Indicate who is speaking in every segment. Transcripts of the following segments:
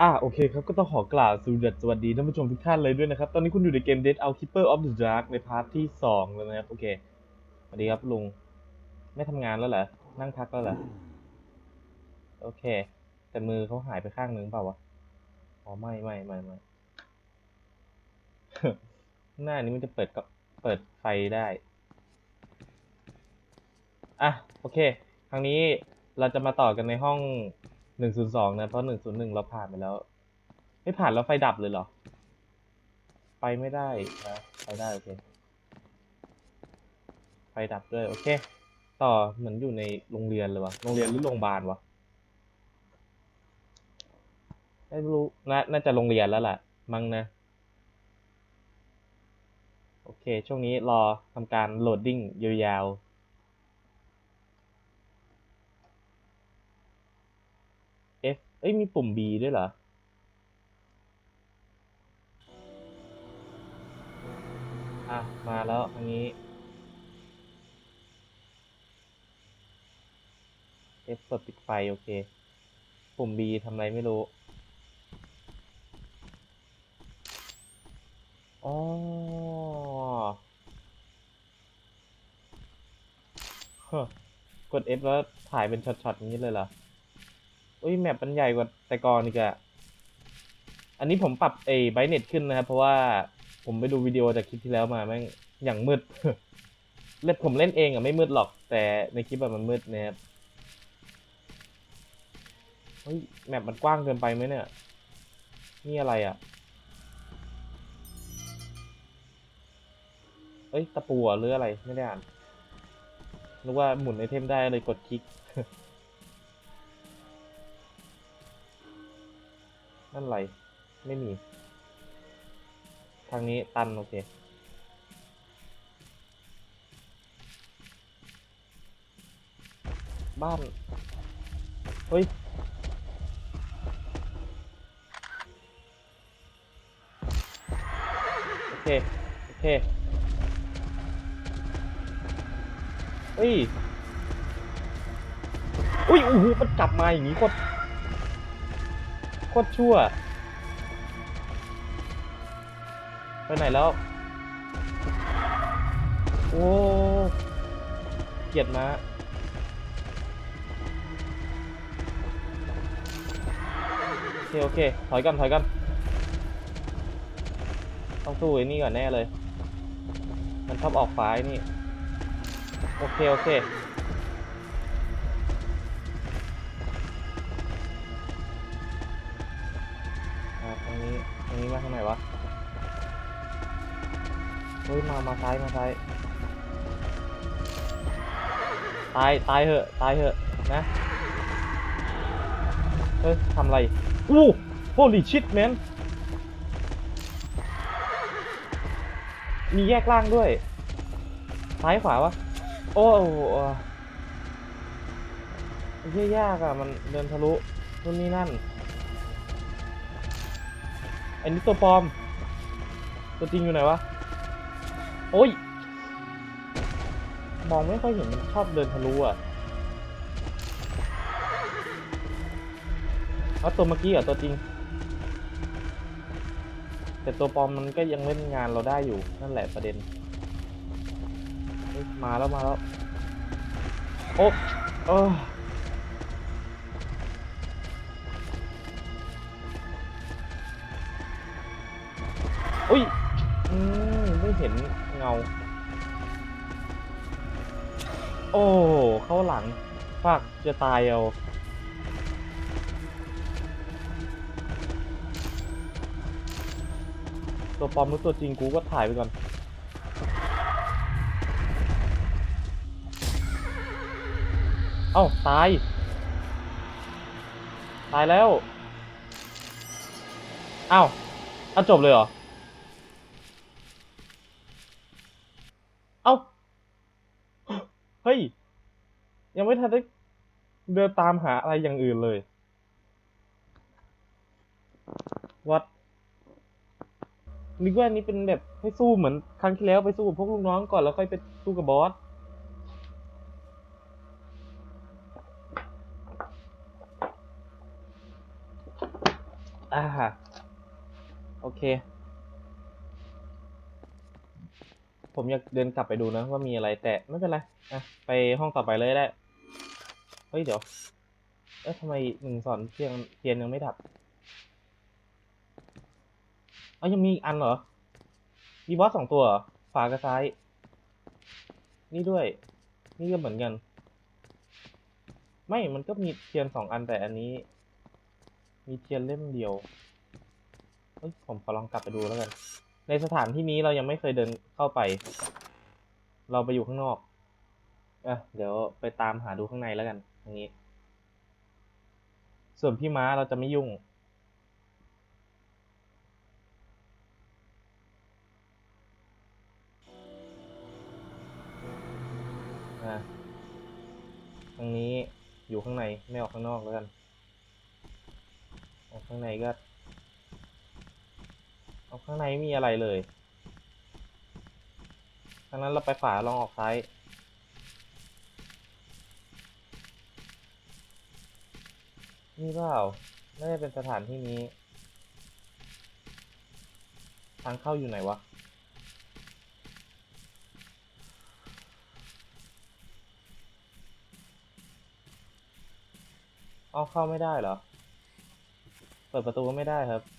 Speaker 1: อ่าโอเคครับ ก็ต้องขอกล่าวสวัสดีท่านผู้ชมทุกท่านเลยด้วยนะครับ ตอนนี้คุณอยู่ในเกม Dead Out Keeper of the Dark ในพาร์ทที่สองแล้วนะครับ โอเคสวัสดีครับลุง ไม่ทำงานแล้วเหรอ นั่งพักแล้วเหรอ โอเค แต่มือเขาหายไปข้างนึงเปล่าวะ อ๋อ ไม่ไม่ไม่ไม่หน้านี้มันจะเปิดก็เปิดไฟได้ อะ โอเค ครั้งนี้เราจะมาต่อกันในห้อง 102นย์สองนะเพราะ101เราผ่านไปแล้ว ไม่ผ่านแล้วไฟดับเลยเหรอ ไปไม่ได้นะไปได้โอเคไฟดับด้วยโอเค ต่อเหมือนอยู่ในโรงเรียนเลยวะโรงเรียนหรือโรงพยาบาลวะไม่รู้นาน่าจะโรงเรียนแล้วแหละมั้งนะโอเค ช่วงนี้รอทำการโหลดดิ้งยาวๆ F เอ้ยมีปุ่ม B ด้วยเหรอ อะ มาแล้วอันนี้ F กดปิดไฟ โอเค ปุ่ม B ทำอะไรไม่รู้ อ๋อ กด F แล้วถ่ายเป็นช็อตๆอย่างนี้เลยเหรอ อุ้ยแมปมันใหญ่กว่าแต่ก่อนอีกอะอันนี้ผมปรับไอ้ไบเน็ตขึ้นนะครับ เพราะว่าผมไปดูวิดีโอจากคลิปที่แล้วมาแม่งอย่างมืดเล่นผมเล่นเองอะไม่มืดหรอก แต่ในคลิปแบบมันมืดนะครับเฮ้ยแมปมันกว้างเกินไปไหมเนี่ย นี่อะไรอะเอ้ยตะปูหรอหรืออะไรไม่ได้อ่านนึกว่าหมุนไอเทมได้เลยกดคลิก นั่นไร ไม่มี ทางนี้ตัน โอเค บ้าน เฮ้ย โอเค โอเค เฮ้ย อุ้ยโอ้โหมันกลับมาอย่างนี้โคตร คตรชั่ว ไปไหนแล้ว โอ้ เกลียดมาโอเคโอเค ถอยก่อนถอยก่อนต้องสู้ไอ้นี่ก่อนแน่เลย มันชอบออกฟ้าไอ้นี่ โอเค โอเค เฮ้ยมามาซ้ายมาซ้ายตายตายเหอะตายเหอะนะเฮ้ยทำอะไรอู้ holy shit man มีแยกล่างด้วย ซ้ายขวาวะ โอ้โหเยยากอะมันเดินทะลุนู่นนี่นั่น อันนี้ตัวปลอม ตัวจริงอยู่ไหนวะ โอ้ย มองไม่ค่อยเห็นมันชอบเดินทะลุอะแล้วตัวเมื่อกี้เหรอตัวจริง แต่ตัวปลอมมันก็ยังเล่นงานเราได้อยู่นั่นแหละประเด็น มาแล้วมาแล้วโอ้เอออุ้ย อืม ไม่เห็น เงาโอ้เข้าหลังฟากจะตายเอาตัวปลอมหรือตัวจริงกูก็ถ่ายไปก่อนเอ้าตาย ตายแล้วเอ้าเอาจบเลยเหรอา เฮ้ย ยังไม่ทันได้เดินตามหาอะไรอย่างอื่นเลย วัดนึกว่านนี้เป็นแบบให้สู้เหมือนครั้งที่แล้วไปสู้กับพวกลูกน้องก่อนแล้วค่อยไปสู้กับบอสอ่าโอเค ผมอยากเดินกลับไปดูนะว่ามีอะไรแต่ไม่เป็นไรอะไปห้องต่อไปเลยได้เฮ้ยเดี๋ยวเอ๊ะทำไมหนึ่งสอนเทียนเทียนยังไม่ดับเอายังมีอีกอันเหรอ มีบอสสองตัวขวากับซ้าย นี่ด้วย นี่ก็เหมือนกัน ไม่มันก็มีเทียนสองอันแต่อันนี้ มีเทียนเล่มเดียวเฮ้ยผมขอลองกลับไปดูแล้วกัน ในสถานที่นี้เรายังไม่เคยเดินเข้าไป เราไปอยู่ข้างนอกอะเดี๋ยวไปตามหาดูข้างในแล้วกันตรงนี้ ส่วนพี่ม้าเราจะไม่ยุ่ง อะตรงนี้อยู่ข้างในไม่ออกข้างนอกแล้วกัน ออกข้างในก็ ออกข้างในไม่มีอะไรเลยดังนั้นเราไปฝาลองออกซ้าย นี่เปล่าน่าจะเป็นสถานที่นี้ ทางเข้าอยู่ไหนวะ เอาเข้าไม่ได้เหรอ เปิดประตูก็ไม่ได้ครับ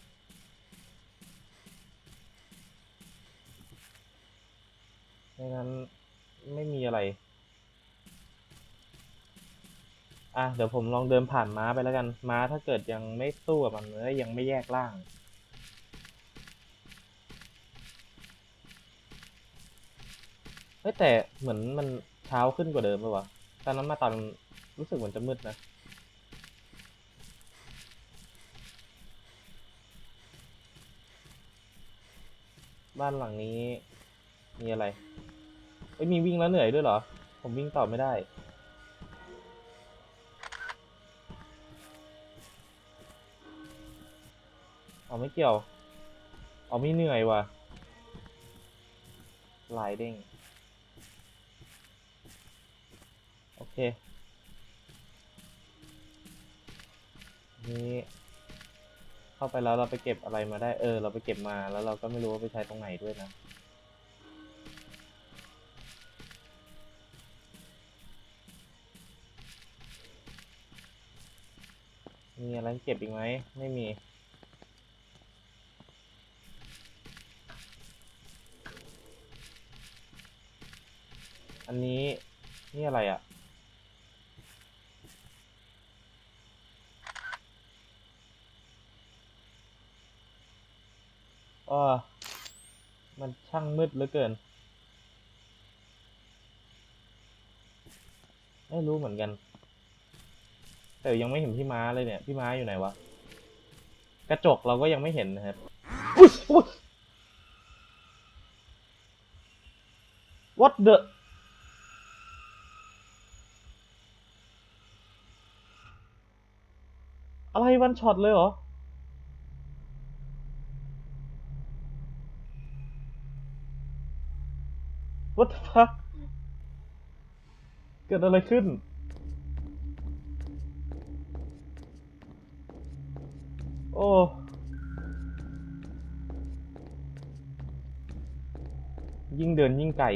Speaker 1: เดี๋ยวผมลองเดินผ่านม้าไปแล้วกัน ม้าถ้าเกิดยังไม่สู้กับมันแล้วยังไม่แยกร่าง เฮ้ยแต่เหมือนมันเช้าขึ้นกว่าเดิมปะวะตอนนั้นมาตอนรู้สึกเหมือนจะมืดนะบ้านหลังนี้ มีอะไรเอ้ยมีวิ่งแล้วเหนื่อยด้วยเหรอ ผมวิ่งต่อไม่ได้ เอาไม่เกี่ยว เอาไม่เหนื่อยว่ะลายเด้งโอเค นี่เข้าไปแล้วเราไปเก็บอะไรมาได้ เออ เราไปเก็บมาแล้วเราก็ไม่รู้ว่าไปใช้ตรงไหนด้วยนะมีอะไรเก็บอีกไหม ไม่มี อันนี้ นี่อะไรอะอ้อมันช่างมืดเหลือเกิน ไม่รู้เหมือนกัน แต่ยังไม่เห็นพี่ม้าเลยเนี่ย พี่ม้าอยู่ไหนวะ กระจกเราก็ยังไม่เห็นนะครับอุ๊ยอุ๊ย what the อะไรวันช็อตเลยเหรอ what the fuck เกิดอะไรขึ้น โอ้ยิ่งเดินยิ่งไกล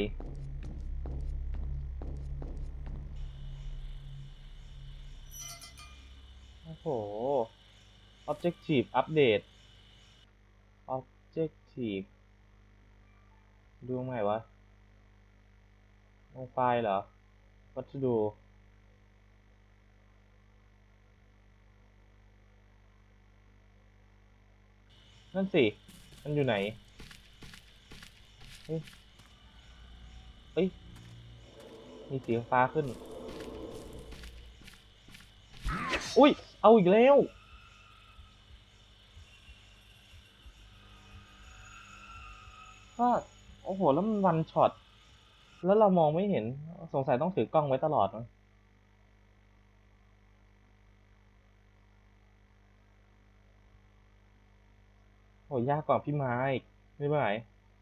Speaker 1: โอ้โห Objective Update Objective ดูงไหนวะ ลงไฟล์เหรอ What to do นั่นสิ มันอยู่ไหน เฮ้ยเฮ้ยมีสีฟ้าขึ้น อุ้ย เอาอีกแล้วก็โอ้โห แล้วมันวันช็อต แล้วเรามองไม่เห็น สงสัยต้องถือกล้องไว้ตลอดมั้งโหยากกว่าพี่ไม้ไม่ไหว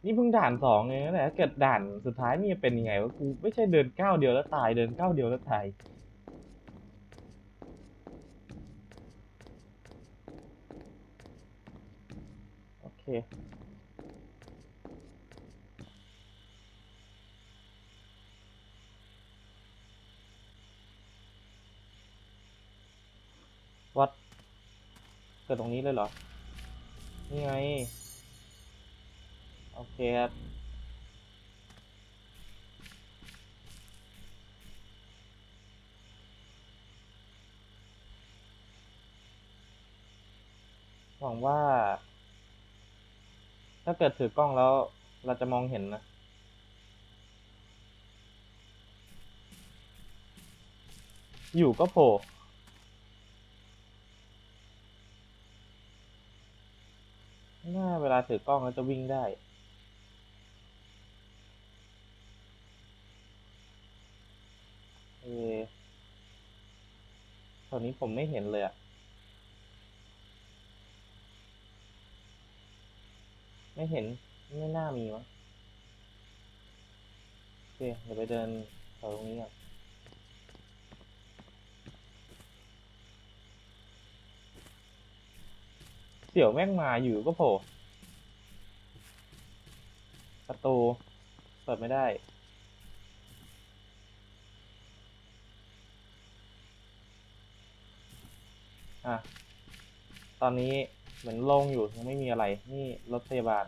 Speaker 1: นี่เพิ่งด่านสองเองนะแต่ถ้าเกิดด่านสุดท้ายนี่จะเป็นยังไงวะกูไม่ใช่เดินก้าวเดียวแล้วตายเดินก้าวเดียวแล้วตาย วัด เกิดตรงนี้เลยเหรอ นี่ไง โอเคครับหวังว่า ถ้าเกิดถือกล้องแล้ว เราจะมองเห็นนะ อยู่ก็โผล่หน้าเวลาถือกล้องแล้วจะวิ่งได้เออตอนนี้ผมไม่เห็นเลยอะ ไม่เห็นไม่น่ามีมั้งโอเคเดี๋ยวไปเดินแถวตรงนี้ก่อนเสี่ยวแม่งมาอยู่ก็โผล่ประตูเปิดไม่ได้อะตอนนี้ เหมือนโล่งอยู่ยังไม่มีอะไร นี่รถพยาบาล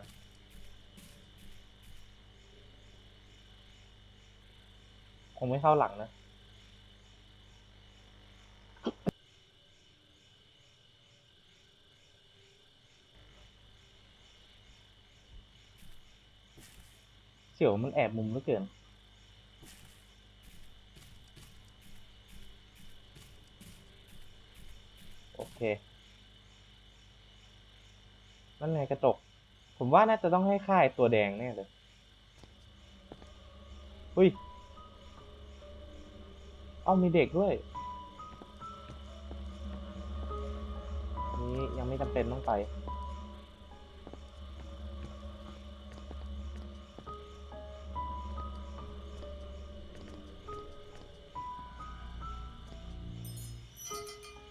Speaker 1: คงไม่เข้าหลังนะเสี่ยวมันแอบมุมเหลือเกินโอเค นั่นไงกระจก ผมว่าน่าจะต้องให้ค่ายตัวแดงแน่เลยอุ้ย เอามีเด็กด้วย นี้ยังไม่จำเป็นต้องไป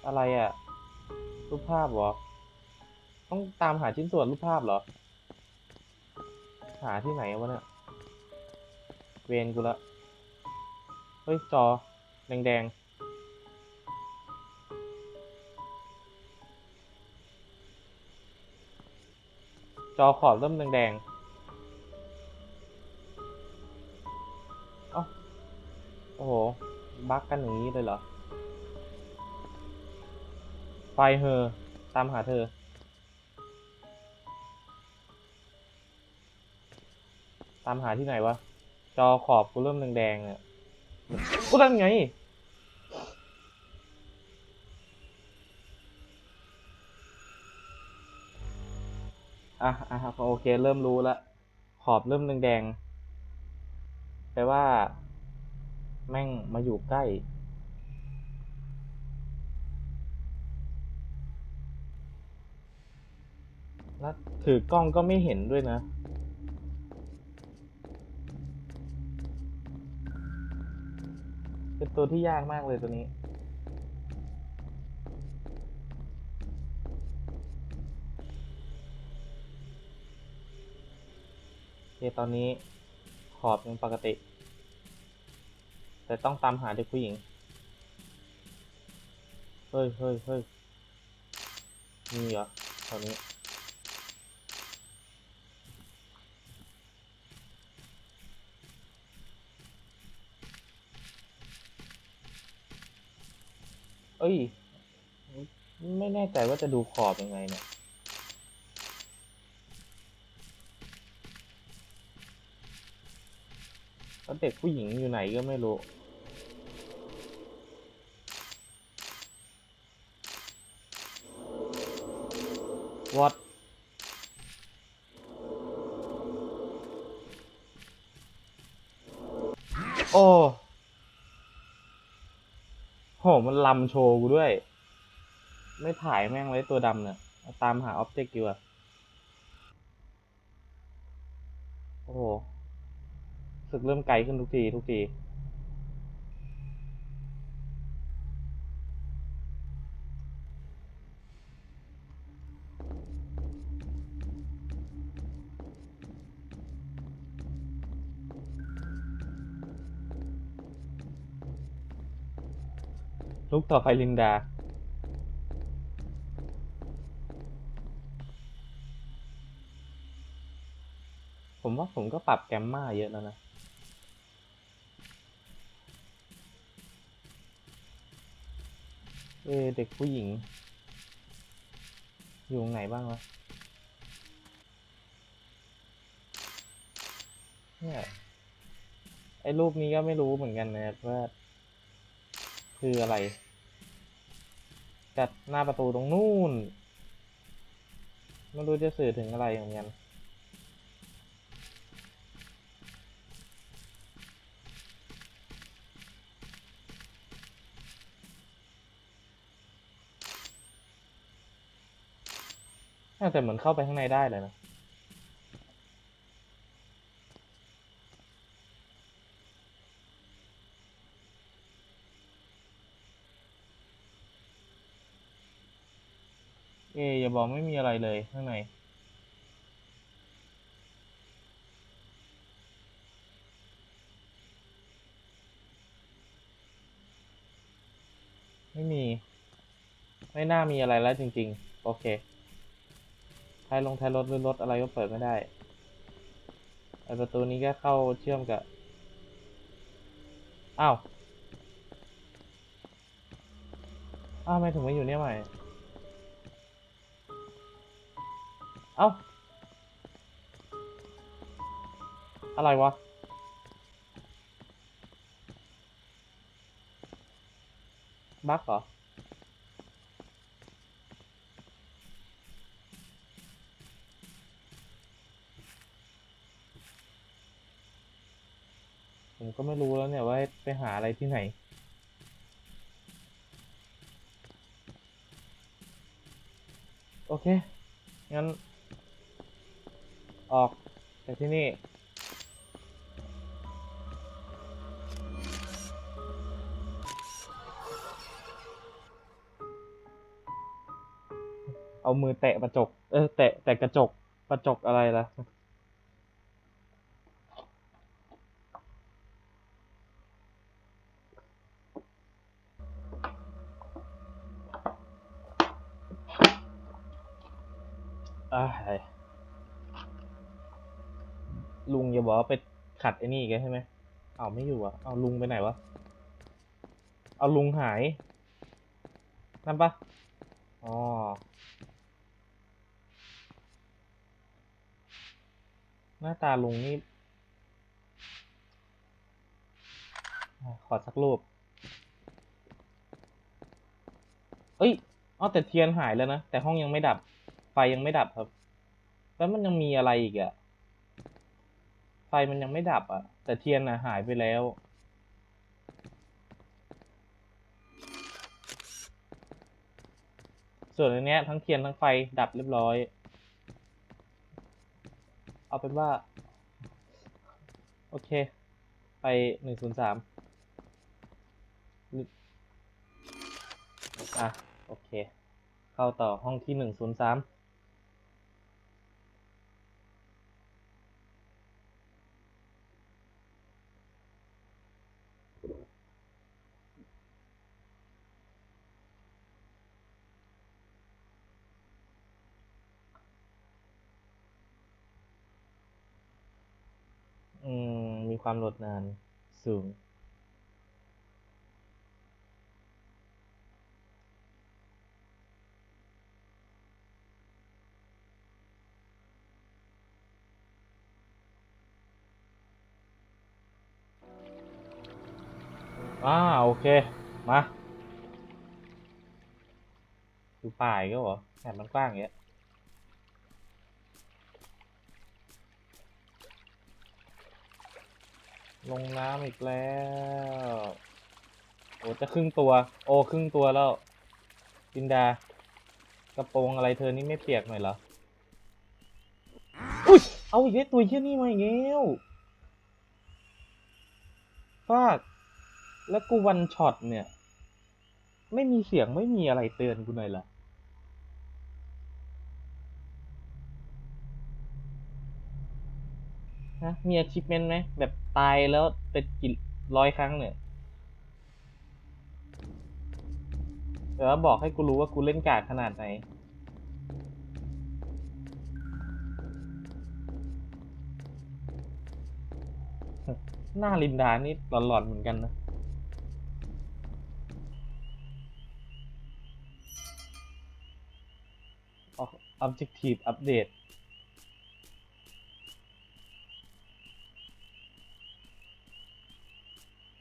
Speaker 1: อะไรอะ่ะ รูปภาพเหรอ ต้องตามหาชิ้นส่วนรูปภาพเหรอ หาที่ไหนวะเนี่ย เวนกูละ เฮ้ย จอ แดงๆ จอขอบเริ่มแดงๆ เอ้า โอ้โห บั๊กกันอย่างนี้เลยเหรอ ไฟเฮอตามหาเธอามหาที่ไหนวะ จอขอบกูเริ่มแดงๆเนี่ยกูนั่นไง อะอะครับโอเค เริ่มรู้ละ ขอบเริ่มแดงๆแปลว่า แม่งมาอยู่ใกล้แล้วถือกล้องก็ไม่เห็นด้วยนะ เป็นตัวที่ยากมากเลยตัวนี้ โอเคตอนนี้ขอบยังปกติ แต่ต้องตามหาเด็กผู้หญิง เฮ้ยเฮ้ยเฮ้ยมีเหรอแถวนี้ เอ้ย ไม่แน่ใจว่าจะดูขอบยังไงเนี่ย แล้วเด็กผู้หญิงอยู่ไหนก็ไม่รู้ What โอ้ มันลำโชว์กูด้วย ไม่ถ่ายแม่งเลยตัวดำเนี่ยาตามหาออบเจกต์อยู่อะโอ้โหสึกเริ่มไกลขึ้นทุกที ทุกที ต่อไปลินดา ผมว่าผมก็ปรับแกมมาเยอะแล้วนะ เอเด็กผู้หญิง อยู่ไหนบ้างวะ เนี่ย ไอ้รูปนี้ก็ไม่รู้เหมือนกันนะครับว่าคืออะไร จัดหน้าประตูตรงนู่นไม่รู้จะสื่อถึงอะไรเหมือนกันน่าจะเหมือนเข้าไปข้างในได้เลยนะ เอะอย่า บอกไม่มีอะไรเลยข้างในไม่มี ไม่น่ามีอะไรแล้วจริง ๆ โอเคท้ายลงท้ายรถหรือรถอะไรก็เปิดไม่ได้ไอประตูนี้ก็เข้าเชื่อมกับ อ้าว อ้าวทำไมถึงมาอยู่เนี่ยใหม่ เอ้า อะไรวะ บั๊กเหรอ ผมก็ไม่รู้แล้วเนี่ยว่าไปหาอะไรที่ไหนโอเค งั้น ออกจากที่นี่ เอามือแตะกระจก เออแตะแตะกระจก กระจกอะไรล่ะอ้า ยลุงอย่าบอกว่าไปขัดไอ้นี่อีกันใช่ไหมเอาไม่อยู่อะ เอาลุงไปไหนวะ เอาลุงหายนั่นปะอ๋อหน้าตาลุงนี่ ขอสักรูป เอ้ยเอแต่เทียนหายแล้วนะ แต่ห้องยังไม่ดับ ไฟยังไม่ดับครับ แล้วมันยังมีอะไรอีกอะ ไฟมันยังไม่ดับอะแต่เทียนน่ะหายไปแล้ว ส่วนอันเนี้ยทั้งเทียนทั้งไฟดับเรียบร้อย เอาเป็นว่า โอเค ไปหนึ่งศูนย์สามอะ โอเค เข้าต่อห้องที่หนึ่งศูนย์สาม อืม มี ความโหลดนานสูง อ่า โอเค มา ดูป่ายก็เหรอแหมมันกว้างอย่างเงี้ย ลงน้ำอีกแล้ว โอ้จะครึ่งตัว โอ้ครึ่งตัวแล้วจินดา กระโปรงอะไรเธอนี่ไม่เปียกหน่อยเหรอ อุ้ย เอาอีกแล้วตัวเชี่ยนี่มาอีกแล้วฟาก แล้วกูวันช็อตเนี่ย ไม่มีเสียงไม่มีอะไรเตือนกูหน่อยเหรอ ฮะมี achievement ไหมแบบตายแล้วเป็นกี่ร้อยครั้งเนี่ยแต่ว่าบอกให้กูรู้ว่ากูเล่นกากขนาดไหนหน้าลินดานี่หลอนๆเหมือนกันนะ Objective Update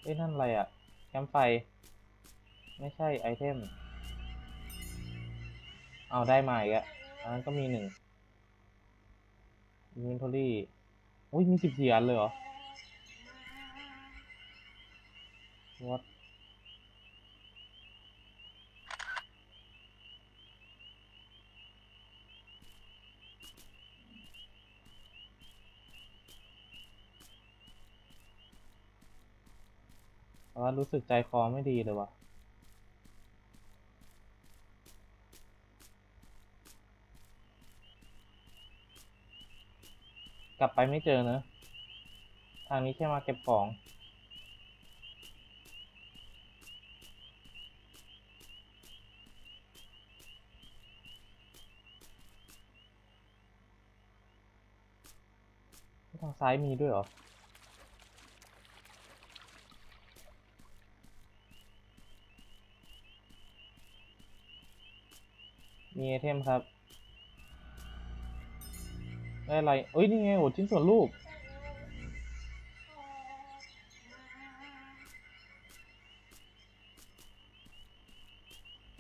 Speaker 1: อ้ยนั่นอะไรอะ่ะ แคมไฟ ไม่ใช่ไอเทม เอาได้มาอีกอะอันนั้นก็มีหนึ่ง Inventory อุ้ยมีสิบสี่อันเลยเหรอ What แต่ว่ารู้สึกใจคอไม่ดีเลยว่ะกลับไปไม่เจอเนอะทางนี้แค่มาเก็บของ ทางซ้ายมีด้วยเหรอ มีไอเทมครับ ได้อะไรเอ้ย นี่ไงโอ้ชิ้นส่วนรูป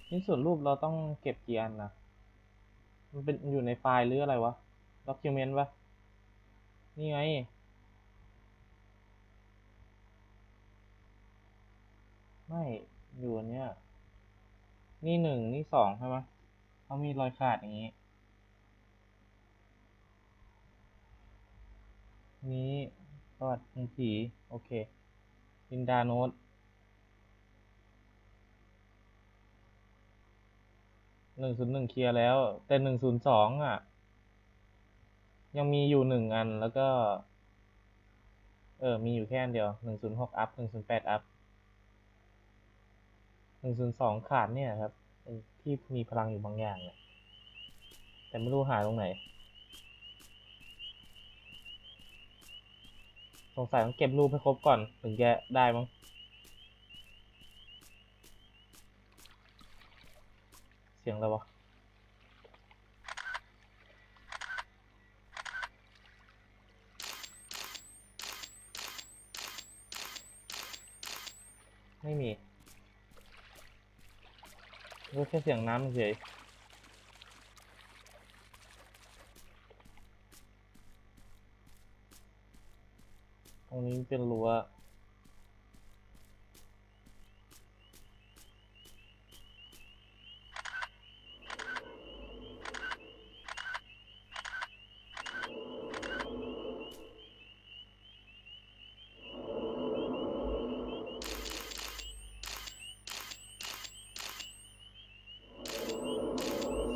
Speaker 1: ชิ้นส่วนรูปเราต้องเก็บกี่อันนะมันเป็นอยู่ในไฟล์หรืออะไรวะ ด็อกิเมนต์ปะนี่ไงไม่ อยู่เนี้ยนี่หนึ่งนี่สองใช่ไหม เขามีรอยขาดอย่างนี้ นี้ประวัติของผีโอเคลินดาโนตหนึ่งศูนย์หนึ่งเคลียร์แล้ว แต่หนึ่งศูนย์สองอะ ยังมีอยู่หนึ่งอันแล้วก็ เออ มีอยู่แค่อันเดียวหนึ่งศูนย์หกอัพหนึ่งศูนย์แปดอัพหนึ่งศูนย์สองขาดเนี่ยครับ ที่มีพลังอยู่บางอย่างเนี่ยแต่ไม่รู้หาตรงไหน สงสัยต้องเก็บรูปให้ครบก่อนถึงจะได้มั้งเสียงอะไรวะไม่มี รู้แค่เสียงน้ำเฉยตรงนี้เป็นรั้ว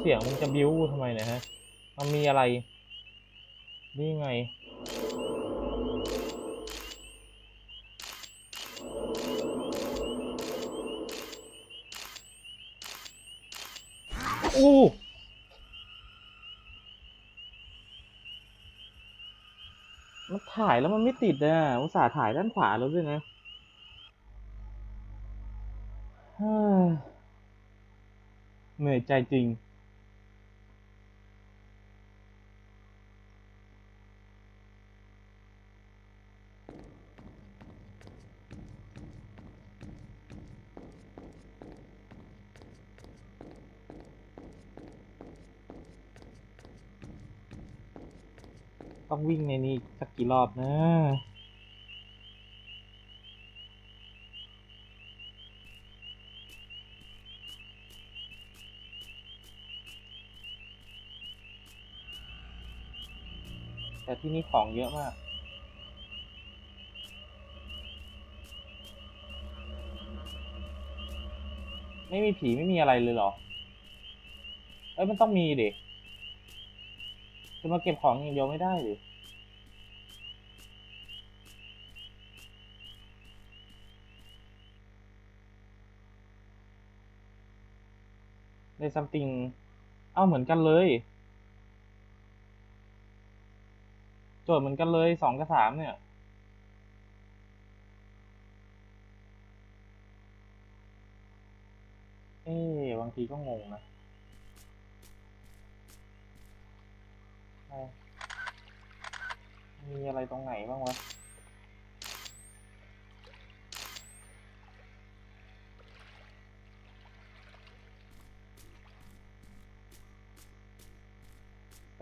Speaker 1: เสียงมันจะบิ้วทำไมเนะฮะ มันมีอะไร นี่ไง อู้มันถ่ายแล้วมันไม่ติดอะอุตส่าห์ถ่ายด้านขวาแล้วด้วยนะเหนื่อยใจจริง กี่รอบนะแต่ที่นี่ของเยอะมาก ไม่มีผีไม่มีอะไรเลยเหรอ เอ้ยมันต้องมีดิจะมาเก็บของอย่างเดียวไม่ได้ดิ ได้ something เอ้าเหมือนกันเลย โจทย์เหมือนกันเลยสองกับสามเนี่ยเอ๊บางทีก็งงนะมีอะไรตรงไหนบ้างวะ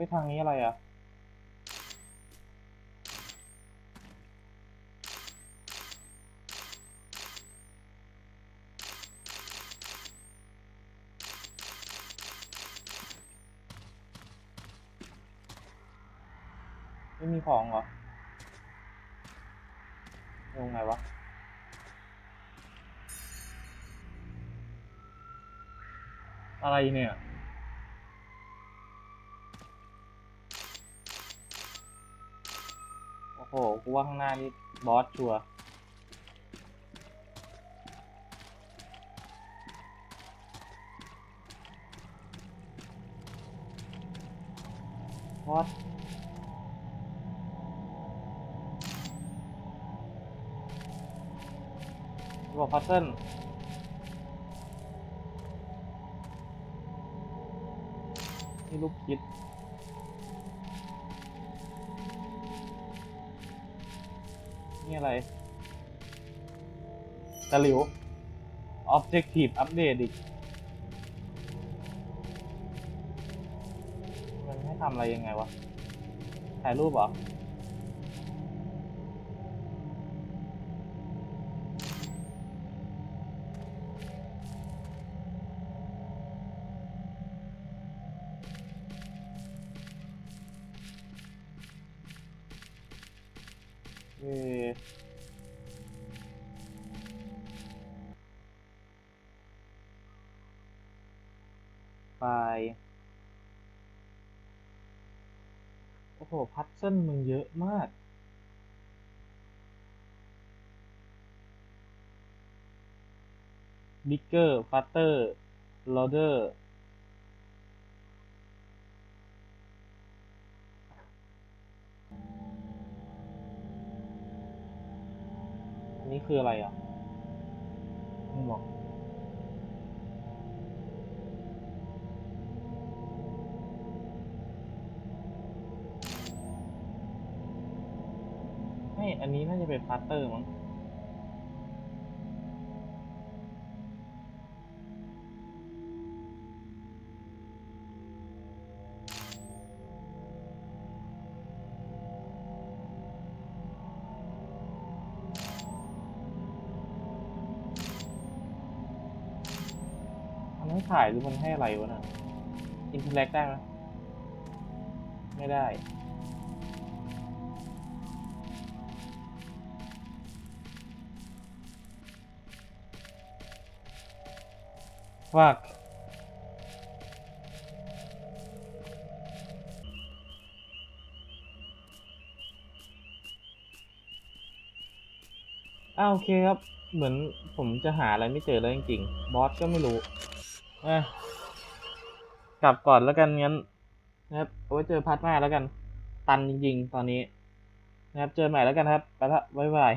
Speaker 1: ไปทางนี้อะไรอะ ไม่มีของเหรอลงไงวะอะไรเนี่ย โอ้โห กู ว่าข้างหน้านี่บอสชัวร์บอสบอกพัซเซิลนี่ลูกคิด นี่อะไรตะหลิว Objective Update อีก มันให้ทำอะไรยังไงวะ ถ่ายรูปเหรอ ไฟล์โอ้โห พัซเซิลมึงเยอะมาก บิ๊กเกอร์ฟัตเตอร์โรเดอร์ คืออะไรอะมึงบอกไม่อันนี้น่าจะเป็นฟัสเตอร์มั้ง ถ่ายหรือมันให้อะไรวะน่ะอินเทอร์แลกได้ไหมไม่ได้ฟักอ้าวโอเคครับ เหมือนผมจะหาอะไรไม่เจอแล้วจริงๆ บอสก็ไม่รู้ อะกลับก่อนแล้วกันงั้นนะครับเอาไว้เจอพาร์ทหน้าแล้วกัน ตันจริง ๆ ตอนนี้ นะครับ เจอใหม่แล้วกันครับไปละบ๊ายบาย